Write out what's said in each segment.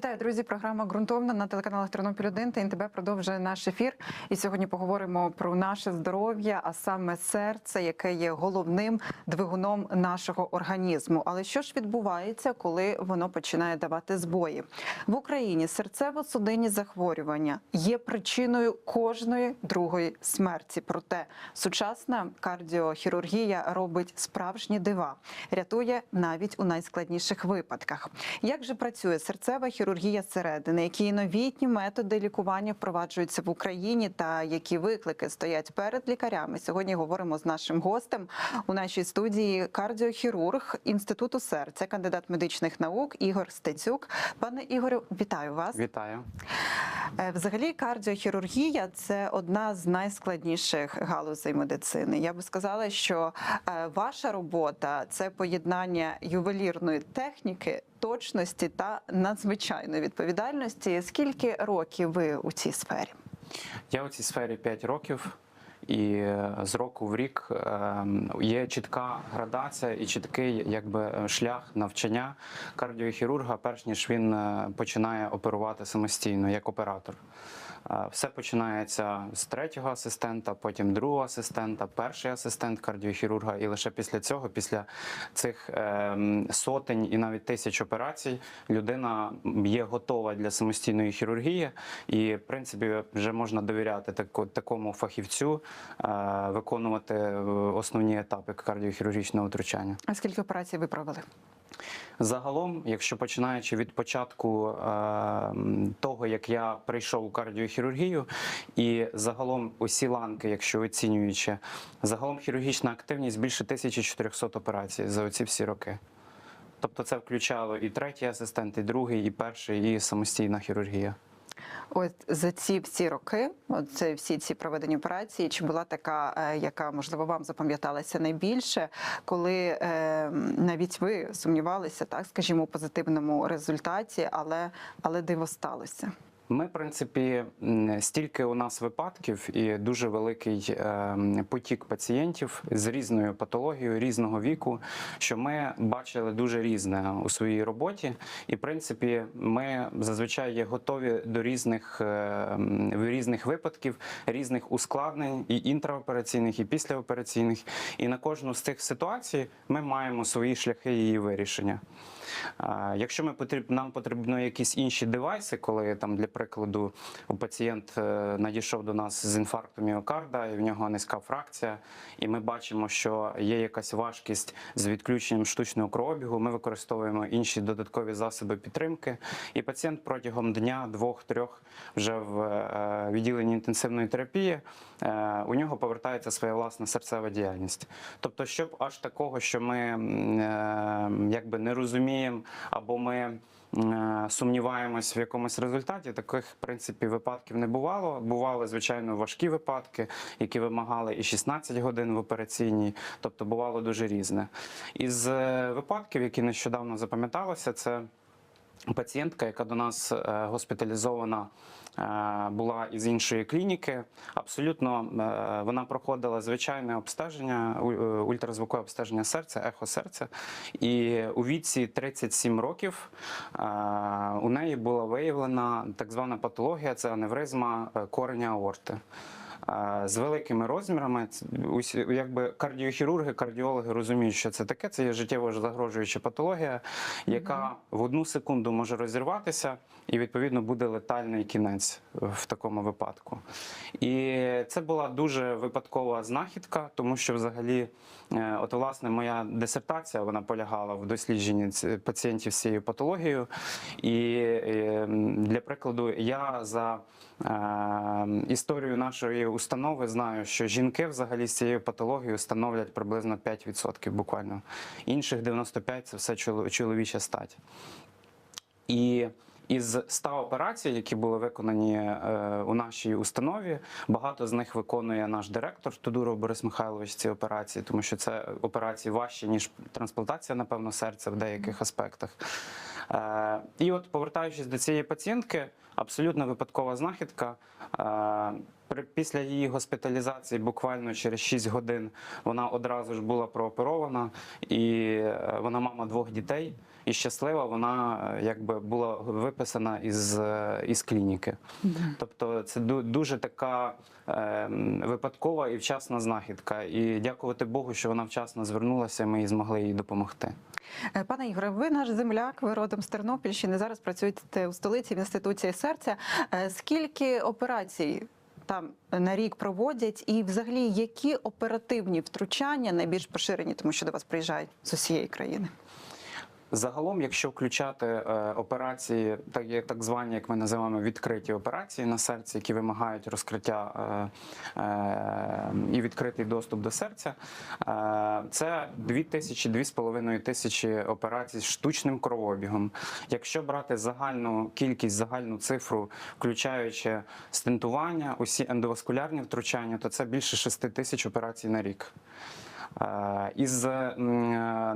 Вітаю, друзі! Програма ґрунтовна на телеканалах Тернопіль 1 та НТБ продовжує наш ефір. І сьогодні поговоримо про наше здоров'я, а саме серце, яке є головним двигуном нашого організму. Але що ж відбувається, коли воно починає давати збої в Україні? Серцево-судинні захворювання є причиною кожної другої смерті. Проте сучасна кардіохірургія робить справжні дива, рятує навіть у найскладніших випадках. Як же працює серцева хірургія зсередини? Які новітні методи лікування впроваджуються в Україні, та які виклики стоять перед лікарями? Сьогодні говоримо з нашим гостем у нашій студії кардіохірург інституту серця, кандидат медичних наук Ігор Стецюк. Пане Ігорю, вітаю вас. Вітаю. Е, Взагалі, кардіохірургія це одна з найскладніших галузей медицини. Я би сказала, що е, ваша робота це поєднання ювелірної техніки, точності та надзвичайної відповідальності. Скільки років ви у цій сфері? Я у цій сфері 5 років, і е, з року в рік е, є чітка градація і чіткий якби шлях навчання кардіохірурга, перш ніж він е, починає оперувати самостійно як оператор. Все починається з третього асистента, потім другого асистента, перший асистент кардіохірурга, і лише після цього, після цих е, сотень і навіть тисяч операцій, людина є готова для самостійної хірургії, і в принципі вже можна довіряти такому фахівцю е, виконувати е, основні етапи кардіохірургічного втручання. А скільки операцій ви провели? Загалом, якщо починаючи від початку е, того, як я прийшов у кардіохірургію, і загалом усі ланки, якщо оцінюючи, загалом хірургічна активність більше 1400 операцій за оці всі роки. Тобто це включало і третій асистент, і другий, і перший, і самостійна хірургія. От за ці всі роки, це всі ці проведені операції, чи була така, е, яка можливо вам запам'яталася найбільше, коли е, навіть ви сумнівалися, так скажімо, у позитивному результаті, але але диво сталося. Ми, в принципі, стільки у нас випадків і дуже великий е, потік пацієнтів з різною патологією, різного віку, що ми бачили дуже різне у своїй роботі. І, в принципі, ми зазвичай є готові до різних, е, різних випадків, різних ускладнень і інтраопераційних, і післяопераційних. І на кожну з цих ситуацій ми маємо свої шляхи її вирішення. Якщо ми потріб, нам потрібно якісь інші девайси, коли там для прикладу пацієнт е, надійшов до нас з інфарктом міокарда, і в нього низька фракція, і ми бачимо, що є якась важкість з відключенням штучного кровообігу. Ми використовуємо інші додаткові засоби підтримки, і пацієнт протягом дня, двох-трьох вже в е, відділенні інтенсивної терапії е, у нього повертається своя власна серцева діяльність. Тобто, щоб аж такого, що ми якби не розуміємо, або ми сумніваємось в якомусь результаті. Таких в принципі випадків не бувало. Бували звичайно важкі випадки, які вимагали і 16 годин в операційній, тобто бувало дуже різне. Із е, випадків, які нещодавно запам'яталися, це пацієнтка, яка до нас е, госпіталізована. Е, Була із іншої клініки. Абсолютно е, вона проходила звичайне обстеження, е, ультразвукове обстеження серця, ехо серця. І у віці 37 років у неї була виявлена так звана патологія це аневризма кореня аорти. З великими розмірами усі, якби кардіохірурги, кардіологи розуміють, що це таке. Це є життєво загрожуюча патологія, яка в одну секунду може розірватися, і відповідно буде летальний кінець в такому випадку. І це була дуже випадкова знахідка, тому що взагалі, е, от власне, моя дисертація вона полягала в дослідженні пацієнтів з цією патологією. І е, для прикладу, я за історію нашої установи знаю, що жінки взагалі з цією патологією становлять приблизно 5% буквально. Інших 95% це все чоловіча стать. І із 100 операцій, які були виконані е, у нашій установі, багато з них виконує наш директор Тодуров Борис Михайлович ці операції, тому що це операції важчі, ніж трансплантація, напевно, серця в деяких аспектах. Е, і от повертаючись до цієї пацієнтки, абсолютно випадкова знахідка. Е, Після її госпіталізації, буквально через 6 годин, вона одразу ж була прооперована, і е, вона мама двох дітей. І щаслива вона е, якби була виписана із, е, із клініки. Тобто це ду- дуже така е, випадкова і вчасна знахідка. І дякувати Богу, що вона вчасно звернулася, ми і змогли їй допомогти. Е, Пане Ігоре, ви наш земляк, ви родом з Тернопільщини. Зараз працюєте у столиці в інституції серця. Скільки операцій там на рік проводять, і взагалі які оперативні втручання найбільш поширені, тому що до вас приїжджають з усієї країни? Загалом, якщо включати е, операції, так так звані, як ми називаємо відкриті операції на серці, які вимагають розкриття е, е, і відкритий доступ до серця, це 2 тисячі, 2,5 тисячі операцій з штучним кровообігом. Якщо брати загальну кількість, загальну цифру, включаючи стентування, усі ендоваскулярні втручання, то це більше 6 тисяч операцій на рік. Е, Із е,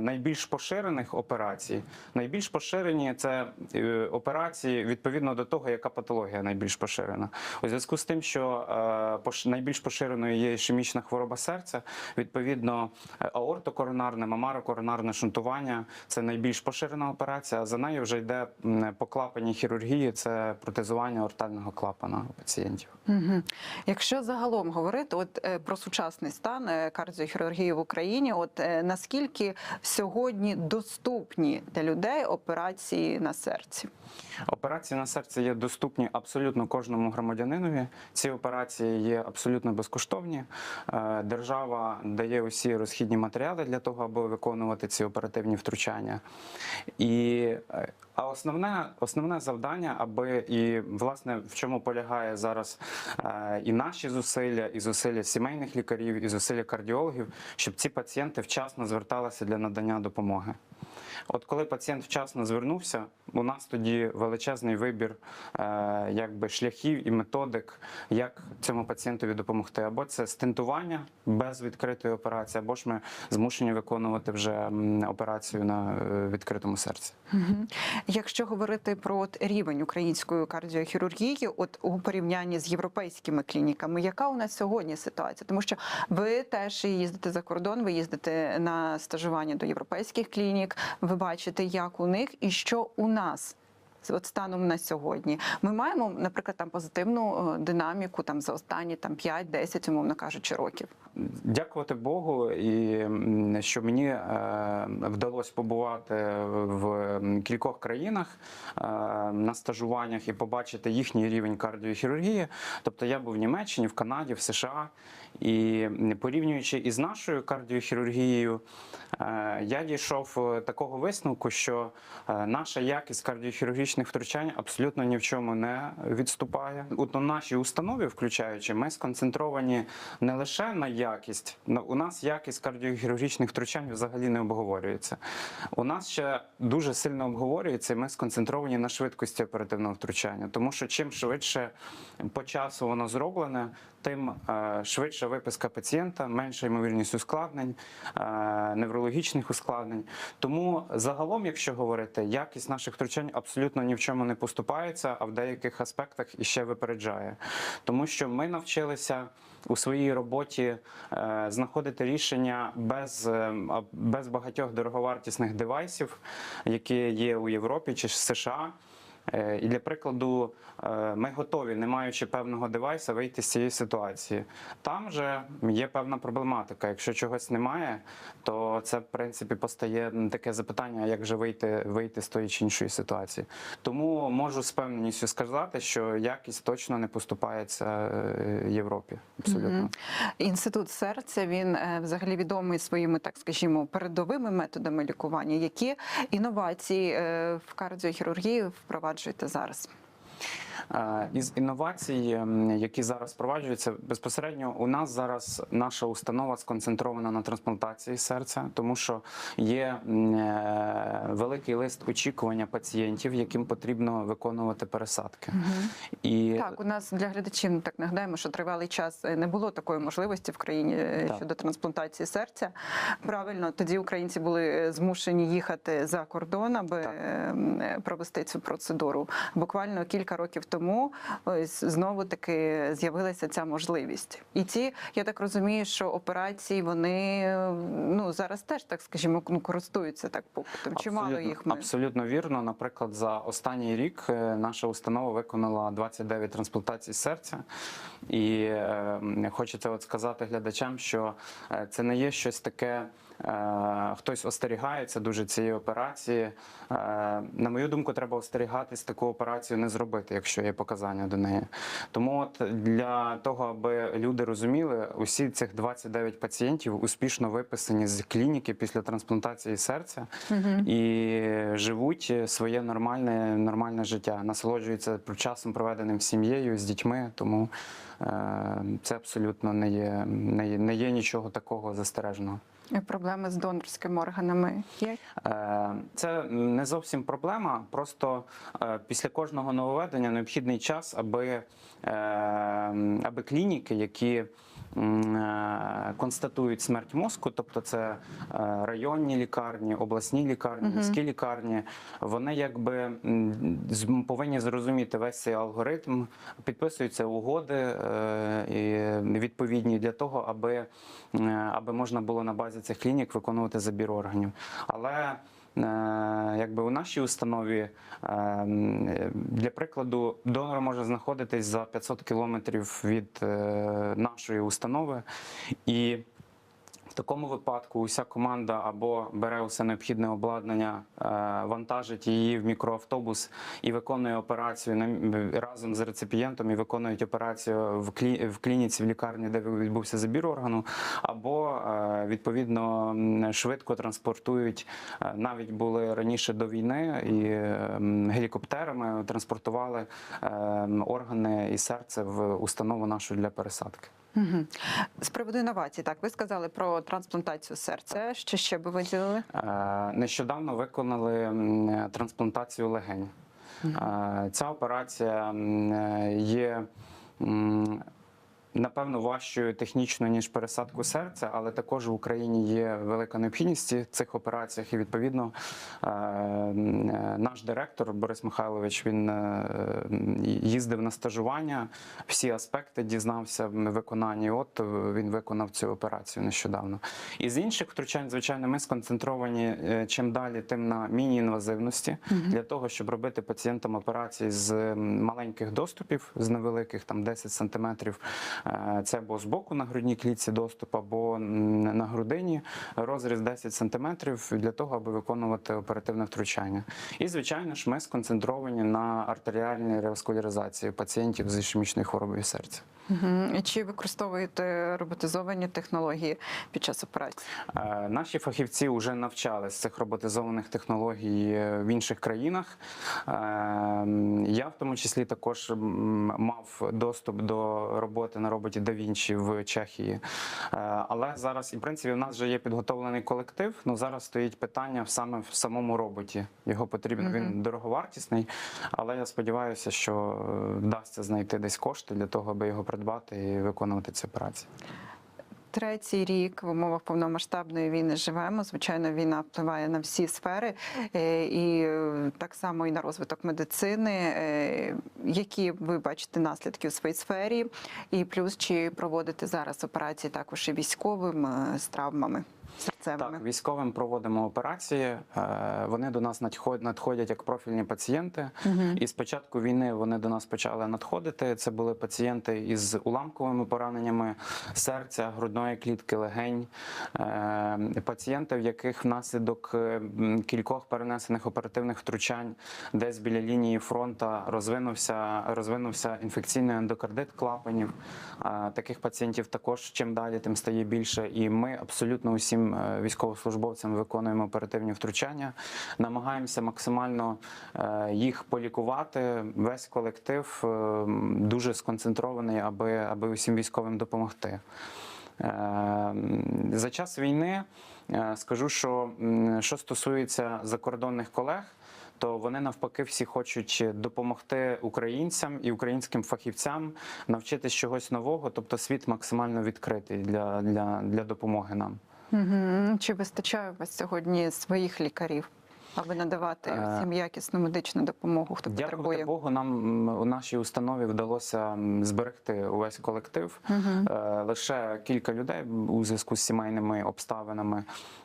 найбільш поширених операцій, найбільш поширені це е, операції відповідно до того, яка патологія найбільш поширена. У зв'язку з тим, що е, найбільш поширеною є ішемічна хвороба серця, відповідно е, аортокоронарне, мамарокоронарне шунтування це найбільш поширена операція. А за нею вже йде по клапаній хірургії, це протезування ортального клапана пацієнтів. Якщо загалом говорити от е, про сучасний стан е, кардіохірургії в Україні, от е, наскільки сьогодні доступні для людей операції на серці? Операції на серце є доступні абсолютно кожному громадянинові. Ці операції є абсолютно безкоштовні. Е, Держава дає усі розхідні матеріали для того, аби виконувати ці оперативні втручання. І е, а основне, основне завдання, аби і власне в чому полягає зараз е, і наші зусилля, і зусилля сімейних лікарів, і зусилля кардіологів, щоб ці пацієнти вчасно зверталися для надання допомоги. От коли пацієнт вчасно звернувся, у нас тоді величезний вибір е, якби шляхів і методик, як цьому пацієнтові допомогти. Або це стентування без відкритої операції, або ж ми змушені виконувати вже операцію на е, відкритому серці. Мгм. Якщо говорити про от рівень української кардіохірургії, от у порівнянні з європейськими клініками, яка у нас сьогодні ситуація? Тому що ви теж їздите за кордон, ви їздите на стажування до європейських клінік, ви бачите, як у них і що у нас. От станом на сьогодні ми маємо, наприклад, там позитивну е, динаміку там за останні там 5-10, умовно кажучи, років. Дякувати Богу, і що мені е, вдалося побувати в кількох країнах е, на стажуваннях і побачити їхній рівень кардіохірургії. Тобто я був в Німеччині, в Канаді, в США. І порівнюючи із нашою кардіохірургією, е, я дійшов е, такого висновку, що е, наша якість кардіохірургічних втручань абсолютно ні в чому не відступає. У нашій установі, включаючи, ми сконцентровані не лише на якість, у нас якість кардіохірургічних втручань взагалі не обговорюється. У нас ще дуже сильно обговорюється, і ми сконцентровані на швидкості оперативного втручання, тому що чим швидше по часу воно зроблене, тим е, швидша виписка пацієнта, менша ймовірність ускладнень, е, неврологічних ускладнень. Тому загалом, якщо говорити, якість наших втручань абсолютно ні в чому не поступається, а в деяких аспектах іще випереджає. Тому що ми навчилися у своїй роботі е, знаходити рішення без, е, без багатьох дороговартісних девайсів, які є у Європі чи США. Е, І для прикладу, е, ми готові, не маючи певного девайса, вийти з цієї ситуації. Там же є певна проблематика. Якщо чогось немає, то це в принципі постає таке запитання, як же вийти, вийти з тої чи іншої ситуації. Тому можу з певністю сказати, що якість точно не поступається е, Європі. Абсолютно. Мгм. Інститут серця він взагалі відомий своїми, так скажімо, передовими методами лікування. Які інновації в кардіохірургії впроваджуєте зараз? Із інновацій, ем, які зараз впроваджуються, безпосередньо у нас зараз наша установа сконцентрована на трансплантації серця, тому що є е, великий лист очікування пацієнтів, яким потрібно виконувати пересадки. І Так, у нас для глядачів так нагадаємо, що тривалий час е, не було такої можливості в країні е, Так. щодо трансплантації серця. Правильно, тоді українці були змушені їхати за кордон, аби Так. е, м, е, провести цю процедуру. Буквально кілька. кілька років тому ось знову таки з'явилася ця можливість. І ці, я так розумію, що операції вони ну зараз теж так скажімо, ну, користуються так попитом. Чимало їх ми абсолютно вірно. Наприклад, за останній рік е, наша установа виконала 29 трансплантацій серця, і е, хочеться от сказати глядачам, що е, це не є щось таке. е, Хтось остерігається дуже цієї операції. На мою думку, треба остерігатись таку операцію не зробити, якщо є показання до неї. Тому от для того, аби люди розуміли, усі цих 29 пацієнтів успішно виписані з клініки після трансплантації серця і живуть своє нормальне, нормальне життя, насолоджуються часом проведеним з сім'єю, з дітьми. Тому е, це абсолютно не є, не є, не є нічого такого застережного. Проблеми з донорськими органами є. Е, Це не зовсім проблема. Просто е, після кожного нововведення необхідний час, аби, е, аби клініки, які констатують смерть мозку, тобто це е, районні лікарні, обласні лікарні, міські лікарні, вони якби повинні зрозуміти весь цей алгоритм, підписуються угоди е, і відповідні для того, аби, е, аби можна було на базі цих клінік виконувати забір органів. Але е, якби у нашій установі е, е, для прикладу донор може знаходитись за 500 кілометрів від е, нашої установи і. Такому випадку уся команда або бере усе необхідне обладнання, е, вантажить її в мікроавтобус і виконує операцію разом з реципієнтом і виконують операцію в, клі, в клініці, в лікарні, де відбувся забір органу, або е, відповідно швидко транспортують. е, Навіть були раніше до війни і гелікоптерами транспортували органи і серце в установу нашу для пересадки. Угу. З приводу інновацій, так ви сказали про трансплантацію серця. Що ще би виділили? Е, Нещодавно виконали трансплантацію легень. Е, Ця операція е, є. Напевно, важчою технічно ніж пересадку серця, але також в Україні є велика необхідність в цих операціях. І відповідно е, наш директор Борис Михайлович він е, їздив на стажування, всі аспекти дізнався в виконанні. От е, він виконав цю операцію нещодавно. Із інших втручань, звичайно, ми сконцентровані чим далі, тим на міні-інвазивності для того, щоб робити пацієнтам операції з маленьких доступів, з невеликих, там 10 сантиметрів. Е, Це або з боку на грудній клітці доступ, або на грудині розріз 10 сантиметрів для того, аби виконувати оперативне втручання. І звичайно ж, ми сконцентровані на артеріальній реваскуляризації пацієнтів з ішемічною хворобою серця. Угу. Чи використовуєте роботизовані технології під час операції? Е, Наші фахівці вже навчались цих роботизованих технологій е, в інших країнах. Е, Я в тому числі також мав доступ до роботи на роботі Da Vinci в Чехії. Але зараз, і в принципі, в нас вже є підготовлений колектив. Ну зараз стоїть питання саме в самому роботі. Його потрібно. Він дороговартісний, але я сподіваюся, що вдасться знайти десь кошти для того, аби його придбати і виконувати ці операції. Третій рік в умовах повномасштабної війни живемо. Звичайно, війна впливає на всі сфери, е, і е, так само і на розвиток медицини. Е, Які ви бачите наслідки у своїй сфері? І плюс чи проводите зараз операції також і військовим з травмами серцевими? Так, військовим проводимо операції. Е, Вони до нас надход- надходять як профільні пацієнти. І з початку війни вони до нас почали надходити. Це були пацієнти із уламковими пораненнями серця, грудної клітки, легень, Е, пацієнти, в яких внаслідок е, кількох перенесених оперативних втручань десь біля лінії фронту розвинувся, розвинувся інфекційний ендокардит клапанів. Таких пацієнтів також чим далі, тим стає більше. І ми абсолютно усім військовослужбовцям виконуємо оперативні втручання, намагаємося максимально е, їх полікувати. Весь колектив е, дуже сконцентрований, аби, аби усім військовим допомогти. Е, За час війни скажу, що що стосується закордонних колег. То вони навпаки всі хочуть допомогти українцям і українським фахівцям навчитись чогось нового, тобто світ максимально відкритий для, для, для допомоги нам. Угу. Чи вистачає у вас сьогодні своїх лікарів? Аби надавати Е, всім якісну медичну допомогу, хто Дякувати потребує. Богу, нам у нашій установі вдалося зберегти увесь колектив. Е, Лише кілька людей у зв'язку з сімейними обставинами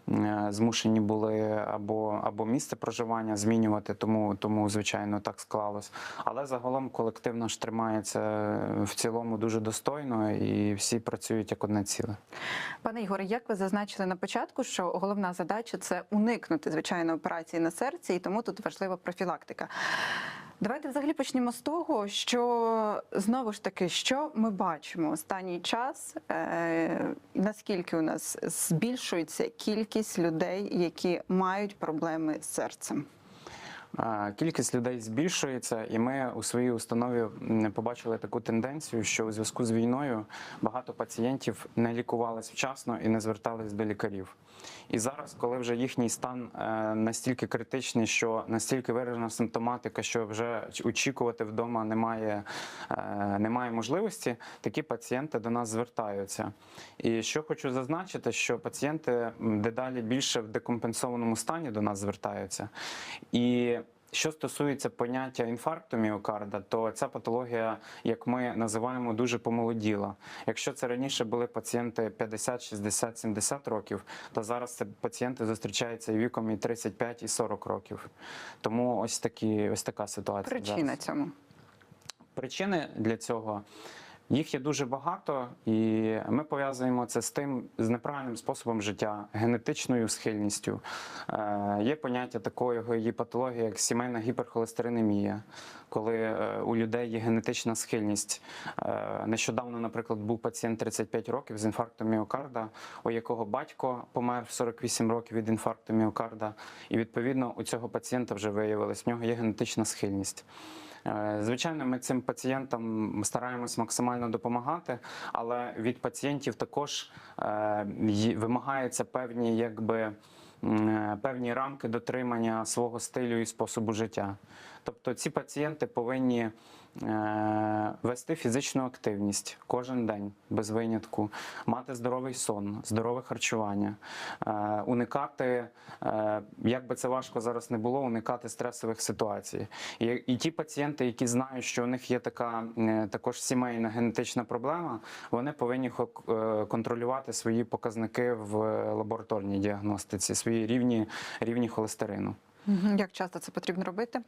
е, змушені були або, або місце проживання змінювати, тому, тому звичайно так склалось. Але загалом колектив наш тримається в цілому дуже достойно і всі працюють як одне ціле. Пане Ігоре, як ви зазначили на початку, що головна задача це уникнути звичайно операції на серці, і тому тут важлива профілактика. Давайте взагалі почнемо з того, що знову ж таки, що ми бачимо останній час, е, наскільки у нас збільшується кількість людей, які мають проблеми з серцем. Кількість людей збільшується, і ми у своїй установі побачили таку тенденцію, що у зв'язку з війною багато пацієнтів не лікувались вчасно і не звертались до лікарів. І зараз, коли вже їхній стан е, настільки критичний, що настільки виражена симптоматика, що вже очікувати вдома немає, е, немає можливості, такі пацієнти до нас звертаються. І що хочу зазначити, що пацієнти дедалі більше в декомпенсованому стані до нас звертаються. І що стосується поняття інфаркту міокарда, то ця патологія, як ми називаємо, дуже помолоділа. Якщо це раніше були пацієнти 50, 60, 70 років, то зараз це пацієнти зустрічаються і віком і 35, і 40 років. Тому ось такі, ось така ситуація. Причина зараз. цьому. Причини для цього їх є дуже багато, і ми пов'язуємо це з тим з неправильним способом життя, генетичною схильністю. Е, є поняття такої патології, як сімейна гіперхолестеринемія, коли е, у людей є генетична схильність. Е, нещодавно, наприклад, був пацієнт 35 років з інфарктом міокарда, у якого батько помер в 48 років від інфаркту міокарда, і відповідно у цього пацієнта вже виявилось, в нього є генетична схильність. Е, Звичайно, ми цим пацієнтам стараємось максимально допомагати, але від пацієнтів також е, вимагаються певні, якби. е, Певні рамки дотримання свого стилю і способу життя. Тобто ці пацієнти повинні вести фізичну активність кожен день без винятку, мати здоровий сон, здорове харчування, е, уникати, е, як би це важко зараз не було, уникати стресових ситуацій. І, і ті пацієнти, які знають, що у них є така е, також сімейна генетична проблема, вони повинні е, контролювати свої показники в лабораторній діагностиці, свої рівні, рівні холестерину. Як часто це потрібно робити?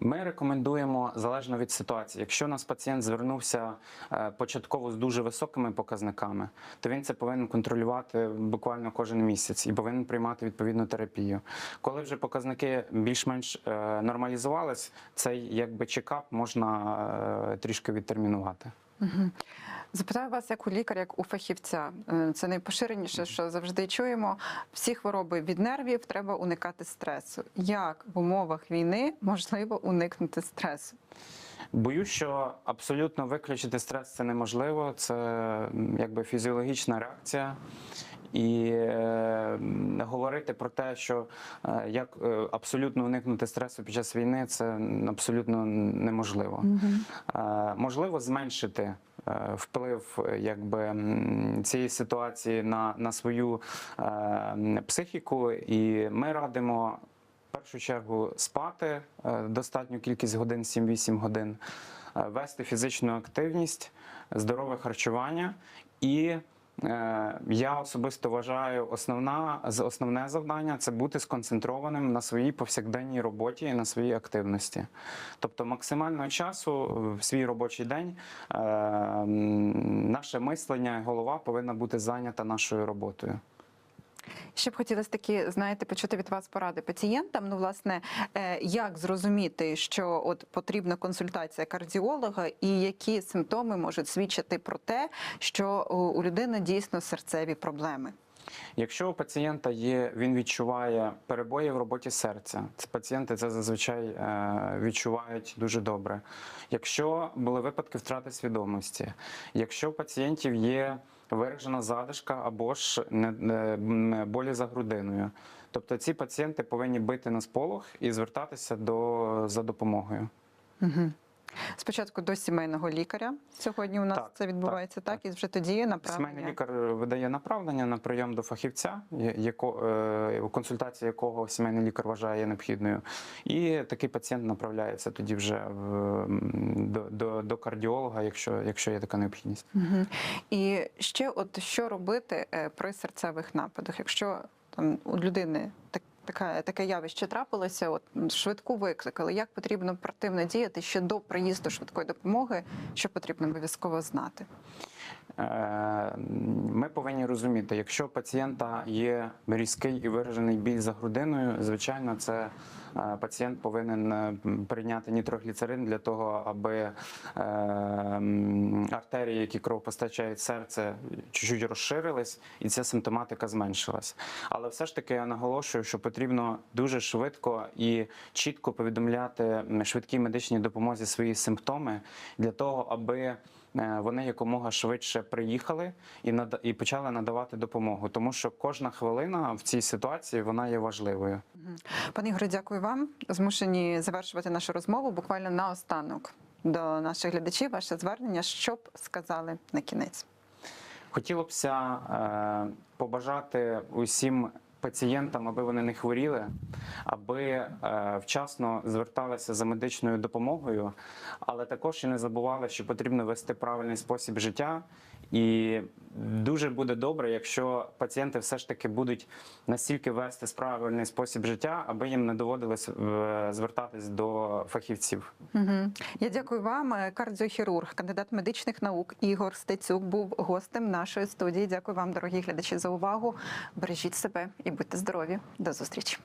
Ми рекомендуємо залежно від ситуації. Якщо у нас пацієнт звернувся е, початково з дуже високими показниками, то він це повинен контролювати буквально кожен місяць і повинен приймати відповідну терапію. Коли вже показники більш-менш е, нормалізувались, цей якби чекап можна е, трішки відтермінувати. Мгм. Запитаю вас як у лікаря, як у фахівця. Е, Це найпоширеніше, що завжди чуємо. Всі хвороби від нервів треба уникати стресу. Як в умовах війни можливо уникнути стресу? Боюсь, що абсолютно виключити стрес це неможливо. Це якби фізіологічна реакція. І е, говорити про те, що е, як е, абсолютно уникнути стресу під час війни, це абсолютно неможливо. Е, можливо, зменшити вплив якби, цієї ситуації на, на свою е, психіку, і ми радимо в першу чергу спати е, достатню кількість годин, 7-8 годин, е, вести фізичну активність, здорове харчування і. Е, Я особисто вважаю, основна основне завдання це бути сконцентрованим на своїй повсякденній роботі і на своїй активності. Тобто максимально часу в свій робочий день е, наше мислення, і голова повинна бути зайнята нашою роботою. Ще б хотілося такі, знаєте, почути від вас поради пацієнтам. Ну, власне, е, як зрозуміти, що от потрібна консультація кардіолога, і які симптоми можуть свідчити про те, що у- людини дійсно серцеві проблеми? Якщо у пацієнта є, він відчуває перебої в роботі серця. Пацієнти це зазвичай е, відчувають дуже добре. Якщо були випадки втрати свідомості, якщо у пацієнтів є виражена задишка або ж болі за грудиною, тобто ці пацієнти повинні бити на сполох і звертатися до за допомогою. Угу. Спочатку до сімейного лікаря. Сьогодні у нас Так, це відбувається, так, так, і вже тоді направлення. Сімейний лікар видає направлення на прийом до фахівця, яко, е, консультація якого сімейний лікар вважає необхідною. І такий пацієнт направляється тоді вже в, до, кардіолога, якщо, якщо є така необхідність. Угу. І ще, от що робити е, при серцевих нападах, якщо там у людини так. Таке, таке явище трапилося, от швидку викликали. Як потрібно противно діяти ще до приїзду швидкої допомоги, що потрібно обов'язково знати? Е, Ми повинні розуміти, якщо у пацієнта є різкий і виражений біль за грудиною, звичайно, це е, пацієнт повинен е, прийняти нітрогліцерин для того, аби артерії, які кров постачають серце, чуть-чуть розширились, і ця симптоматика зменшилась. Але все ж таки я наголошую, що потрібно дуже швидко і чітко повідомляти швидкій медичній допомозі свої симптоми для того, аби вони якомога швидше приїхали і нада- і почали надавати допомогу, тому що кожна хвилина в цій ситуації вона є важливою. Пане Ігоре, дякую вам. Змушені завершувати нашу розмову. Буквально наостанок до наших глядачів. Ваше звернення, що б сказали на кінець? Хотілося б е, побажати усім пацієнтам, аби вони не хворіли, аби е, вчасно зверталися за медичною допомогою, але також і не забували, що потрібно вести правильний спосіб життя. І дуже буде добре, якщо пацієнти все ж таки будуть настільки вести правильний спосіб життя, аби їм не доводилось е, звертатись до фахівців. Угу. Я дякую вам. Е, Кардіохірург, кандидат медичних наук Ігор Стецюк був гостем нашої студії. Дякую вам, дорогі глядачі, за увагу. Бережіть себе і будьте здорові. До зустрічі.